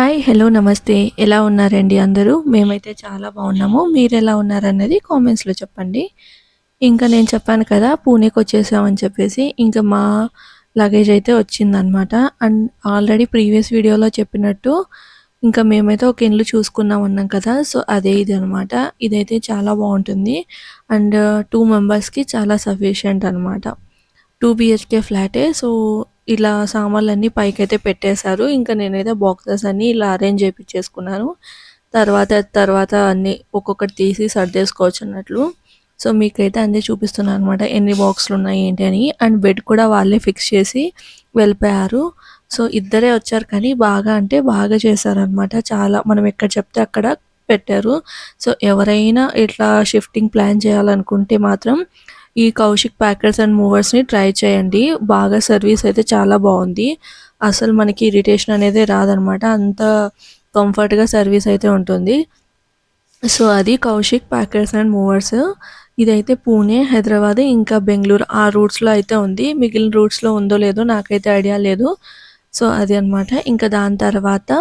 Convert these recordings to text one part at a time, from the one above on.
Hi hello నమస్తే. ఎలా ఉన్నారండి అందరూ? మేమైతే చాలా బాగున్నాము. మీరు ఎలా ఉన్నారన్నది కామెంట్స్లో చెప్పండి. ఇంకా నేను చెప్పాను కదా పూణేకి వచ్చేసామని చెప్పేసి ఇంకా మా లగేజ్ అయితే వచ్చిందనమాట అండ్ ఆల్రెడీ ప్రీవియస్ వీడియోలో చెప్పినట్టు ఇంకా మేమైతే ఒక ఇల్లు చూసుకున్నాం అన్నాం కదా సో అదే ఇది అనమాట ఇదైతే చాలా బాగుంటుంది. అండ్ uh, టూ మెంబర్స్కి చాలా సఫిషియంట్ అనమాట టూ బిహెచ్కే ఫ్లాటే సో ఇలా సామాన్లన్నీ పైకైతే పెట్టేశారు. ఇంకా నేనైతే బాక్సెస్ అన్ని ఇలా అరేంజ్ చేయించేసుకున్నాను తర్వాత తర్వాత అన్ని ఒక్కొక్కటి తీసి సర్దేసుకోవచ్చు అన్నట్లు. సో మీకైతే అన్నీ చూపిస్తున్నాను అనమాట ఎన్ని బాక్సులు ఉన్నాయి ఏంటి అని. అండ్ బెడ్ కూడా వాళ్ళే ఫిక్స్ చేసి వెళ్ళిపోయారు. సో ఇద్దరే వచ్చారు కానీ బాగా అంటే బాగా చేశారనమాట చాలా మనం ఎక్కడ చెప్తే అక్కడ పెట్టారు. సో ఎవరైనా ఇట్లా షిఫ్టింగ్ ప్లాన్ చేయాలనుకుంటే మాత్రం ఈ కౌశిక్ ప్యాకర్స్ అండ్ మూవర్స్ని ట్రై చేయండి. బాగా సర్వీస్ అయితే చాలా బాగుంది. అసలు మనకి ఇరిటేషన్ అనేది రాదనమాట. అంత కంఫర్ట్గా సర్వీస్ అయితే ఉంటుంది. సో అది కౌశిక్ ప్యాకర్స్ అండ్ మూవర్స్. ఇదైతే పూణే హైదరాబాద్ ఇంకా బెంగళూరు ఆ రూట్స్లో అయితే ఉంది. మిగిలిన రూట్స్లో ఉందో లేదో నాకైతే ఐడియా లేదు. సో అది అనమాట ఇంకా దాని తర్వాత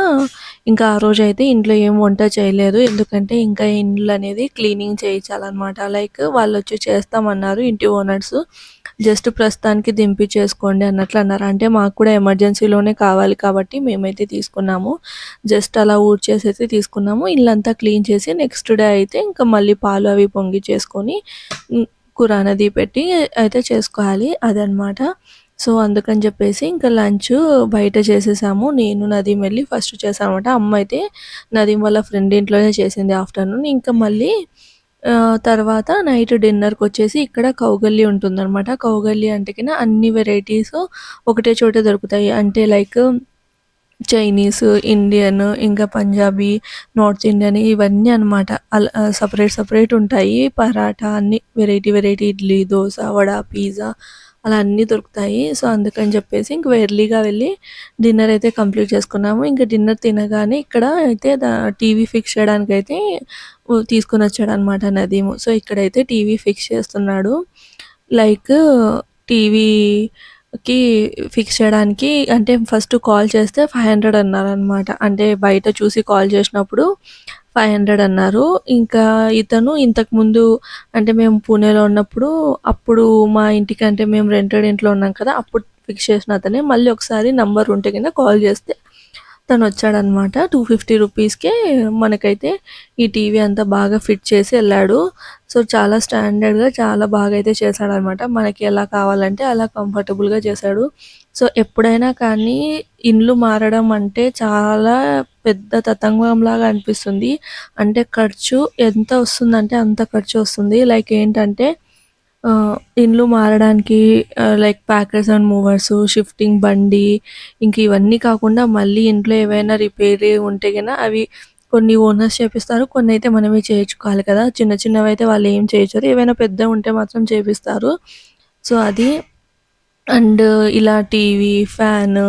ఇంకా ఆ రోజు అయితే ఇంట్లో ఏం వంట చేయలేదు. ఎందుకంటే ఇంకా ఇండ్లు అనేది క్లీనింగ్ చేయించాలన్నమాట. లైక్ వాళ్ళు వచ్చి చేస్తామన్నారు ఇంటి ఓనర్స్. జస్ట్ ప్రస్తుతానికి దింపి చేసుకోండి అన్నట్లు అన్నారు అంటే మాకు కూడా ఎమర్జెన్సీలోనే కావాలి కాబట్టి మేమైతే తీసుకున్నాము. జస్ట్ అలా ఊడ్చేసి అయితే తీసుకున్నాము. ఇల్లంతా క్లీన్ చేసి నెక్స్ట్ డే అయితే ఇంకా మళ్ళీ పాలు అవి పొంగి చేసుకొని కురానది పెట్టి అయితే చేసుకోవాలి. అదనమాట సో అందుకని చెప్పేసి ఇంకా లంచ్ బయట చేసేసాము. నేను నదీం వెళ్ళి ఫస్ట్ చేసామన్నమాట అమ్మ అయితే నదీం వాళ్ళ ఫ్రెండ్ ఇంట్లోనే చేసింది ఆఫ్టర్నూన్. ఇంకా మళ్ళీ తర్వాత నైట్ డిన్నర్కి వచ్చేసి ఇక్కడ కౌగల్లి ఉంటుందన్నమాట. కౌగల్లి అంటే అన్ని వెరైటీస్ ఒకటే చోట దొరుకుతాయి. అంటే లైక్ చైనీస్ ఇండియన్ ఇంకా పంజాబీ నార్త్ ఇండియన్ ఇవన్నీ అనమాట అలా సపరేట్ సపరేట్ ఉంటాయి. పరాటా అన్ని variety variety. Idli dosa vada pizza అలా అన్నీ దొరుకుతాయి. సో అందుకని చెప్పేసి ఇంక ఎర్లీగా వెళ్ళి డిన్నర్ అయితే కంప్లీట్ చేసుకున్నాము. ఇంకా డిన్నర్ తినగానే ఇక్కడ అయితే టీవీ ఫిక్స్ చేయడానికి అయితే తీసుకుని వచ్చాడు అనమాట నదీము. సో ఇక్కడైతే టీవీ ఫిక్స్ చేస్తున్నాడు. లైక్ టీవీకి ఫిక్స్ చేయడానికి అంటే ఫస్ట్ కాల్ చేస్తే ఫైవ్ హండ్రెడ్ అన్నారనమాట అంటే బయట చూసి కాల్ చేసినప్పుడు ఫైవ్ హండ్రెడ్ అన్నారు. ఇంకా ఇతను ఇంతకు ముందు అంటే మేము పూణేలో ఉన్నప్పుడు అప్పుడు మా ఇంటికి అంటే మేము రెంటెడ్ ఇంట్లో ఉన్నాం కదా అప్పుడు ఫిక్స్ చేసిన అతనే. మళ్ళీ ఒకసారి నంబర్ ఉంటే కింద కాల్ చేస్తే తను వచ్చాడనమాట టూ ఫిఫ్టీ రూపీస్కే మనకైతే ఈ టీవీ అంతా బాగా ఫిట్ చేసి వెళ్ళాడు. సో చాలా స్టాండర్డ్గా చాలా బాగా అయితే చేశాడనమాట. మనకి ఎలా కావాలంటే అలా కంఫర్టబుల్గా చేశాడు. సో ఎప్పుడైనా కానీ ఇండ్లు మారడం అంటే చాలా పెద్ద తతంగంలాగా అనిపిస్తుంది. అంటే ఖర్చు ఎంత వస్తుందంటే అంత ఖర్చు వస్తుంది. లైక్ ఏంటంటే ఇండ్లు మారడానికి like packers and movers shifting బండి ఇంక ఇవన్నీ కాకుండా మళ్ళీ ఇంట్లో ఏవైనా రిపేర్ ఉంటే కన్నా అవి కొన్ని ఓనర్స్ చేపిస్తారు కొన్ని అయితే మనమే చేయించుకోవాలి కదా. చిన్న చిన్నవి అయితే వాళ్ళు ఏం చేయించారు ఏవైనా పెద్ద ఉంటే మాత్రం చేపిస్తారు. సో అది. అండ్ ఇలా టీవీ ఫ్యాన్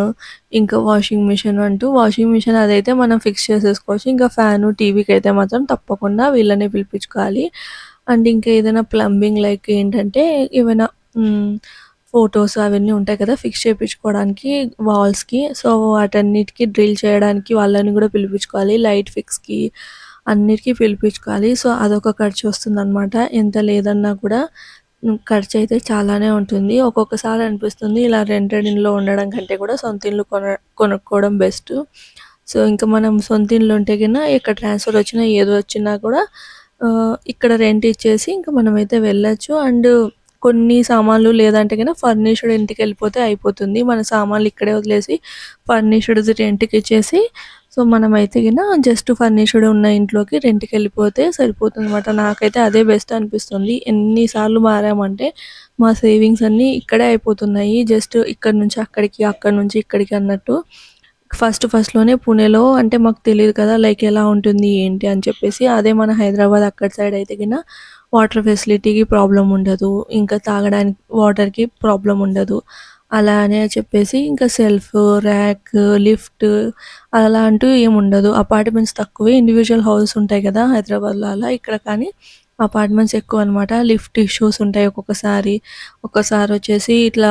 ఇంకా వాషింగ్ మిషన్ అంటూ వాషింగ్ మిషన్ అదైతే మనం ఫిక్స్ చేసేసుకోవచ్చు. ఇంకా ఫ్యాను టీవీకి అయితే మాత్రం తప్పకుండా వీళ్ళనే పిలిపించుకోవాలి. అండ్ ఇంకా ఏదైనా ప్లంబింగ్ లైక్ ఏంటంటే ఏమైనా ఫొటోస్ అవన్నీ ఉంటాయి కదా ఫిక్స్ చేయించుకోవడానికి వాల్స్కి సో వాటన్నిటికీ డ్రిల్ చేయడానికి వాళ్ళని కూడా పిలిపించుకోవాలి. లైట్ ఫిక్స్కి అన్నిటికీ పిలిపించుకోవాలి. సో అదొక ఖర్చు వస్తుందన్నమాట. ఎంత లేదన్నా కూడా ఖర్చు అయితే చాలానే ఉంటుంది. ఒక్కొక్కసారి అనిపిస్తుంది ఇలా రెంటెడ్ ఇంట్లో ఉండడం కంటే కూడా సొంత ఇల్లు కొన కొనుక్కోవడం బెస్ట్. సో ఇంకా మనం సొంత ఇల్లు ఉంటే కన్నా ఇక్కడ ట్రాన్స్ఫర్ వచ్చినా ఏదో వచ్చినా కూడా ఇక్కడ రెంట్ ఇచ్చేసి ఇంకా మనమైతే వెళ్ళొచ్చు. అండ్ కొన్ని సామాన్లు లేదంటే కనుక ఫర్నిష్డ్ ఇంటికి వెళ్ళిపోతే అయిపోతుంది. మన సామాన్లు ఇక్కడే వదిలేసి ఫర్నిష్డ్ రెంట్కి ఇచ్చేసి సో మనమైతే కనుక జస్ట్ ఫర్నిష్డ్ ఉన్న ఇంట్లోకి రెంట్కి వెళ్ళిపోతే సరిపోతుంది అనమాట నాకైతే అదే బెస్ట్ అనిపిస్తుంది. ఎన్నిసార్లు మారామంటే మా సేవింగ్స్ అన్నీ ఇక్కడే అయిపోతున్నాయి. జస్ట్ ఇక్కడ నుంచి అక్కడికి అక్కడ నుంచి ఇక్కడికి అన్నట్టు. ఫస్ట్ ఫస్ట్లోనే పూణేలో అంటే మాకు తెలియదు కదా లైక్ ఎలా ఉంటుంది ఏంటి అని చెప్పేసి అదే మన హైదరాబాద్ అక్కడ సైడ్ అయితే కింద వాటర్ ఫెసిలిటీకి ప్రాబ్లం ఉండదు ఇంకా తాగడానికి వాటర్కి ప్రాబ్లం ఉండదు. అలా అని చెప్పేసి ఇంకా సెల్ఫ్ ర్యాక్ లిఫ్ట్ అలా అంటూ ఏముండదు అపార్ట్మెంట్స్ తక్కువే ఇండివిజువల్ హౌస్ ఉంటాయి కదా హైదరాబాద్లో అలా ఇక్కడ కానీ అపార్ట్మెంట్స్ ఎక్కువ అనమాట లిఫ్ట్ ఇష్యూస్ ఉంటాయి ఒక్కొక్కసారి. ఒక్కసారి వచ్చేసి ఇట్లా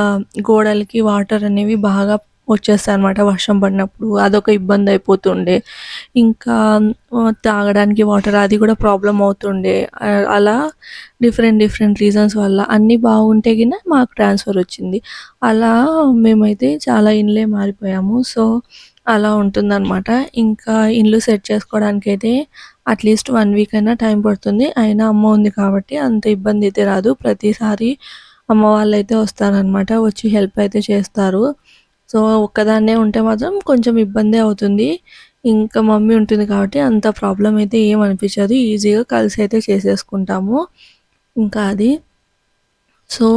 గోడలకి వాటర్ అనేవి బాగా వచ్చేస్తాయన్నమాట వర్షం పడినప్పుడు. అదొక ఇబ్బంది అయిపోతుండే. ఇంకా తాగడానికి వాటర్ అది కూడా ప్రాబ్లం అవుతుండే. అలా డిఫరెంట్ డిఫరెంట్ రీజన్స్ వల్ల అన్నీ బాగుంటే గిన మాకు ట్రాన్స్‌ఫర్ వచ్చింది. అలా మేమైతే చాలా ఇండ్లే మారిపోయాము. సో, అలా ఉంటుందన్నమాట ఇంకా ఇల్లు సెట్ చేసుకోవడానికి అయితే అట్‌లీస్ట్ వన్ వీక్ అయినా టైం పడుతుంది. అయినా అమ్మ ఉంది కాబట్టి అంత ఇబ్బంది అయితే రాదు. ప్రతిసారి అమ్మ వాళ్ళైతే వస్తారనమాట. వచ్చి హెల్ప్ అయితే చేస్తారు. సో, ఒక్కదాన్నే ఉంటే మాత్రం కొంచెం ఇబ్బందే అవుతుంది. ఇంకా మమ్మీ ఉంటుంది కాబట్టి అంత ప్రాబ్లం అయితే ఏం అనిపించదు. ఈజీగా కలిసి అయితే చేసేసుకుంటాము. ఇంకా అది. సో,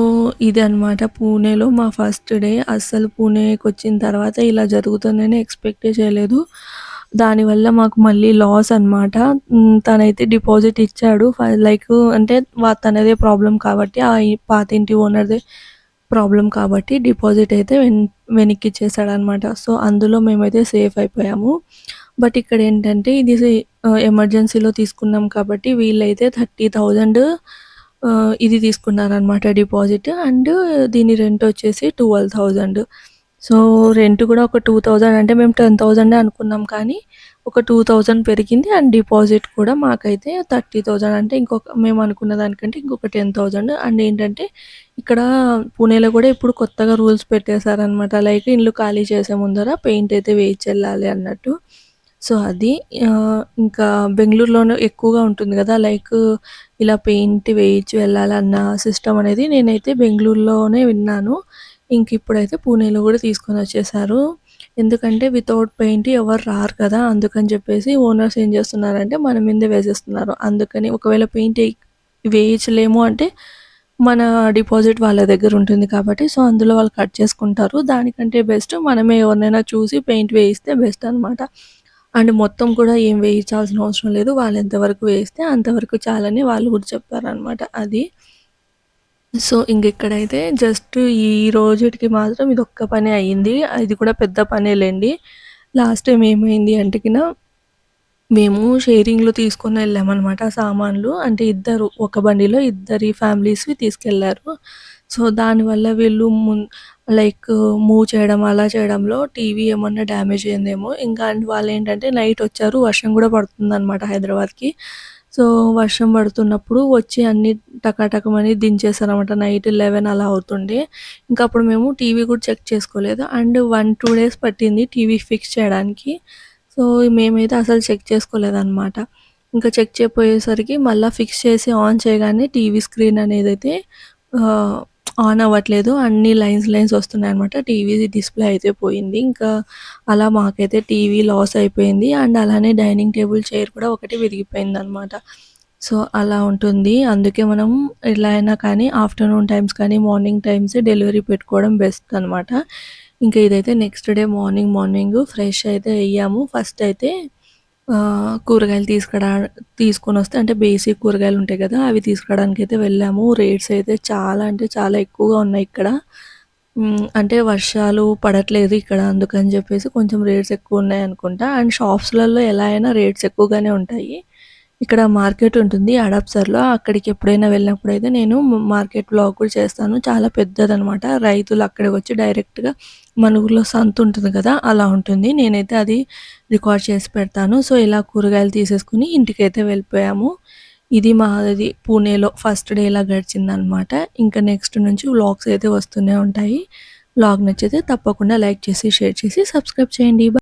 ఇది అనమాట పూణేలో మా ఫస్ట్ డే. అస్సలు పూణేకి వచ్చిన తర్వాత ఇలా జరుగుతుందని ఎక్స్పెక్ట్ చేయలేదు. దానివల్ల మాకు మళ్ళీ లాస్ అనమాట. తనైతే డిపాజిట్ ఇచ్చాడు. లైక్ అంటే తనదే ప్రాబ్లం కాబట్టి ఆ పాత పాతింటి ఓనర్‌దే ప్రాబ్లం కాబట్టి డిపాజిట్ అయితే వెన్ వెనక్కి చేశాడనమాట సో, అందులో మేమైతే సేఫ్ అయిపోయాము. బట్ ఇక్కడ ఏంటంటే ఇది ఎమర్జెన్సీలో తీసుకున్నాం కాబట్టి వీళ్ళైతే థర్టీ థౌజండ్ ఇది తీసుకున్నారనమాట డిపాజిట్. అండ్ దీని రెంట్ వచ్చేసి 12,000. సో, రెంట్ కూడా ఒక 2,000 అంటే మేము 10,000 అనుకున్నాం కానీ ఒక 2,000 పెరిగింది. అండ్ డిపాజిట్ కూడా మాకైతే 30,000 అంటే ఇంకొక మేము అనుకున్న దానికంటే ఇంకొక 10,000 అండ్ ఏంటంటే ఇక్కడ పూణేలో కూడా ఇప్పుడు కొత్తగా రూల్స్ పెట్టేశారనమాట లైక్ ఇల్లు ఖాళీ చేసే ముందర పెయింట్ అయితే వేయించెళ్ళాలి అన్నట్టు. సో, అది ఇంకా బెంగళూరులోనే ఎక్కువగా ఉంటుంది కదా! లైక్ ఇలా పెయింట్ వేయించి వెళ్ళాలన్న సిస్టమ్ అనేది నేనైతే బెంగళూరులోనే విన్నాను. ఇంక ఇప్పుడైతే పూణేలో కూడా తీసుకొని వచ్చేసారు ఎందుకంటే వితౌట్ పెయింట్ ఎవరు రారు కదా! అందుకని చెప్పేసి ఓనర్స్ ఏం చేస్తున్నారంటే మన మీదే వేసేస్తున్నారు. అందుకని ఒకవేళ పెయింట్ వేయించలేము అంటే మన డిపాజిట్ వాళ్ళ దగ్గర ఉంటుంది కాబట్టి సో, అందులో వాళ్ళు కట్ చేసుకుంటారు. దానికంటే బెస్ట్ మనమే ఎవరినైనా చూసి పెయింట్ వేయిస్తే బెస్ట్ అనమాట. అండ్ మొత్తం కూడా ఏం వేయించాల్సిన అవసరం లేదు. వాళ్ళు ఎంతవరకు వేయిస్తే అంతవరకు చాలని వాళ్ళు కూడా చెప్పారనమాట. అది. సో, ఇంకెక్కడైతే జస్ట్ ఈ రోజుటికి మాత్రం ఇది ఒక్క పని అయింది. ఇది కూడా పెద్ద పనేలేండి లాస్ట్ టైం ఏమైంది అంటే మేము షేరింగ్‌లో తీసుకొని వెళ్ళామన్నమాట సామాన్లు. అంటే ఇద్దరు ఒక బండిలో ఇద్దరి ఫ్యామిలీస్‌వి తీసుకెళ్ళారు. సో, దానివల్ల వీళ్ళు మున్ లైక్ మూవ్ చేయడం అలా చేయడంలో టీవీ ఏమన్నా డ్యామేజ్ అయిందేమో. ఇంకా వాళ్ళు ఏంటంటే నైట్ వచ్చారు. వర్షం కూడా పడుతుందన్నమాట హైదరాబాద్‌కి. సో, వర్షం పడుతున్నప్పుడు వచ్చి అన్ని టకాటకమని దించేసారనమాట. నైట్ 11 అలా అవుతుండే. ఇంకా అప్పుడు మేము టీవీ కూడా చెక్ చేసుకోలేదు. అండ్ 1, 2 డేస్ పట్టింది టీవీ ఫిక్స్ చేయడానికి. సో, మేమైతే అసలు చెక్ చేసుకోలేదనమాట. ఇంకా చెక్ చేయపోయేసరికి మళ్ళీ ఫిక్స్ చేసి ఆన్ చేయగానే టీవీ స్క్రీన్ అనేది అయితే ఆన్ అవ్వట్లేదు. అన్ని లైన్స్ లైన్స్ వస్తున్నాయి అనమాట టీవీ డిస్‌ప్లే అయితే పోయింది. ఇంకా అలా మాకైతే టీవీ లాస్ అయిపోయింది. అండ్ అలానే డైనింగ్ టేబుల్ చైర్ కూడా ఒకటి విరిగిపోయింది అనమాట సో, అలా ఉంటుంది. అందుకే మనం ఎలా అయినా కానీ ఆఫ్టర్‌నూన్ టైమ్స్ కానీ, మార్నింగ్ టైమ్స్ డెలివరీ పెట్టుకోవడం బెస్ట్ అనమాట. ఇంకా ఇదైతే next day morning morning fresh అయితే అయ్యాము. ఫస్ట్ అయితే కూరగాయలు తీసుకురా తీసుకొని వస్తే అంటే బేసిక్ కూరగాయలు ఉంటాయి కదా! అవి తీసుకురావడానికైతే వెళ్ళాము. రేట్స్ అయితే చాలా అంటే చాలా ఎక్కువగా ఉన్నాయి ఇక్కడ. అంటే వర్షాలు పడట్లేదు ఇక్కడ అందుకని చెప్పేసి కొంచెం రేట్స్ ఎక్కువ ఉన్నాయి అనుకుంటా అండ్ షాప్స్‌లలో ఎలా అయినా రేట్స్ ఎక్కువగానే ఉంటాయి. ఇక్కడ మార్కెట్ ఉంటుంది హడప్సర్‌లో. అక్కడికి ఎప్పుడైనా వెళ్ళినప్పుడైతే నేను మార్కెట్ వ్లాగ్ కూడా చేస్తాను. చాలా పెద్దదనమాట. రైతులు అక్కడికి వచ్చి డైరెక్ట్‌గా మన ఊర్లో సంత ఉంటుంది కదా! అలా ఉంటుంది. నేనైతే అది రికార్డ్ చేసి పెడతాను. సో, ఇలా కూరగాయలు తీసేసుకొని ఇంటికైతే వెళ్ళిపోయాము. ఇది మాది పూణేలో ఫస్ట్ డే ఇలా గడిచిందనమాట. ఇంకా నెక్స్ట్ నుంచి వ్లాగ్స్ అయితే వస్తూనే ఉంటాయి. వ్లాగ్ నచ్చితే తప్పకుండా లైక్ చేసి, షేర్ చేసి, సబ్స్క్రైబ్ చేయండి.